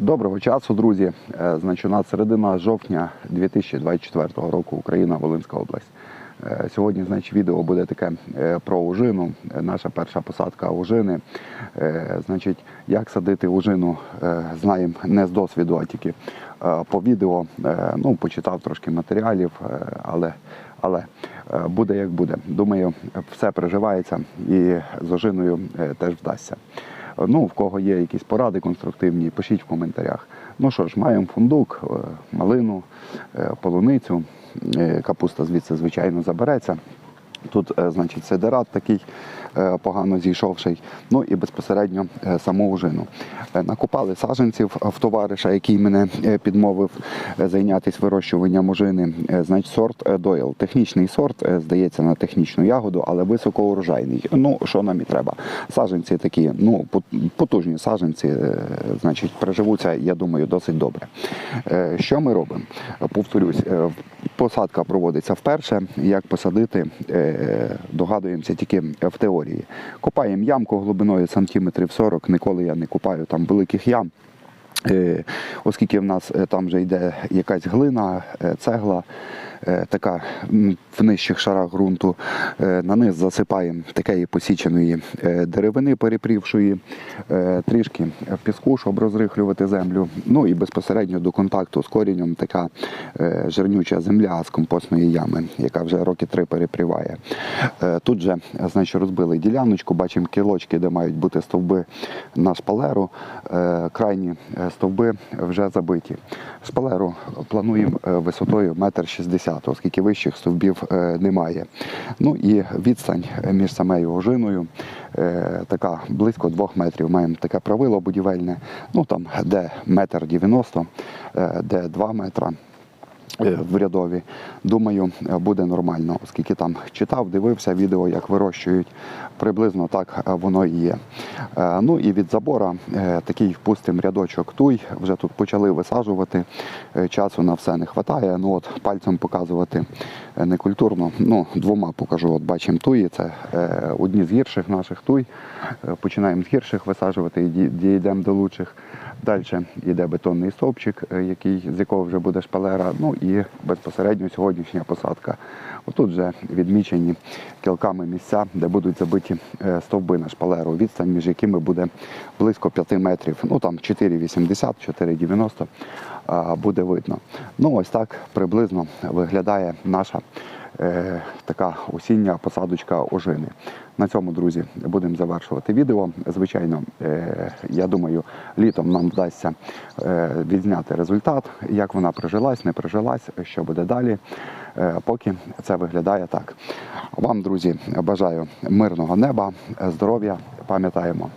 Доброго часу, друзі. Е, Значить, у нас середина жовтня 2024 року, Україна, Волинська область. Е, Сьогодні, значить, відео буде таке е, про ужину. Наша перша посадка ужини. Значить, як садити ужину, знаємо не з досвіду, а тільки по відео. Ну, почитав трошки матеріалів, але, але буде як буде. Думаю, все приживається і з ожиною е, теж вдасться. Ну, в кого є якісь поради конструктивні, пишіть в коментарях. Ну що ж, маємо фундук, е, малину, е, полуницю, е, капуста звідси, звичайно, забереться. Тут, е, значить, сидерат такий е, погано зійшовший, ну і безпосередньо е, саму ужину. Накопали саджанців в товариша, який мене підмовив зайнятися вирощуванням ужини. Значить, сорт Дойл. Технічний сорт, здається, на технічну ягоду, але високоурожайний. Ну, що нам і треба. Саджанці такі, ну, потужні саджанці, е, значить, приживуться, я думаю, досить добре. Що ми робимо? Повторюсь, посадка проводиться вперше. Як посадити, е, догадуємося тільки в теорії. Копаємо ямку глибиною сантиметрів 40, ніколи я не купаю там великих ям. Е, Оскільки в нас е, там вже йде якась глина, цегла, така в нижчих шарах ґрунту, е, на низ засипаємо такої посіченої е, деревини перепрівшої, е, трішки піску, щоб розрихлювати землю. Ну і безпосередньо до контакту з корінням така е, жирнюча земля з компостної ями, яка вже роки три перепріває. Е, Тут же значить, розбили діляночку, бачимо кілочки, де мають бути стовби на шпалеру. Е, Крайні е, стовби вже забиті. Шпалеру плануємо е, висотою 1,60 м, оскільки вищих стовбів е, немає. Ну і відстань між самою ожиною е, така близько 2 метрів. Маємо таке правило будівельне, ну там де метр 90, е, де 2 метра е, в рядові. Думаю, е, буде нормально, оскільки там читав, дивився відео, як вирощують. Приблизно так е, воно і є. Ну і від забора такий впустимо рядочок туй. Вже тут почали висаджувати. Часу на все не вистачає. Ну от пальцем показувати е, не культурно. Ну, двома покажу. От бачимо туї. Це одні з гірших наших туй. Починаємо з гірших висаджувати і дійдемо до лучших. Далі йде бетонний стовпчик, який, з якого вже буде шпалера. Ну і безпосередньо сьогоднішня посадка. Отут вже відмічені кілками місця, де будуть забиті е, стовби на шпалеру. Відстань, між якими буде близько 5 метрів. Ну там 4,80, 4,90 буде видно. Ну ось так приблизно виглядає наша е, така осіння посадочка ожини. На цьому, друзі, будемо завершувати відео. Звичайно, е, я думаю, літом нам вдасться е, відзняти результат, як вона прижилась, не прижилась, що буде далі. Е, поки це виглядає так. Вам, друзі, бажаю мирного неба, здоров'я. Пам'ятаємо,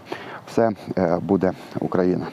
все буде Україна.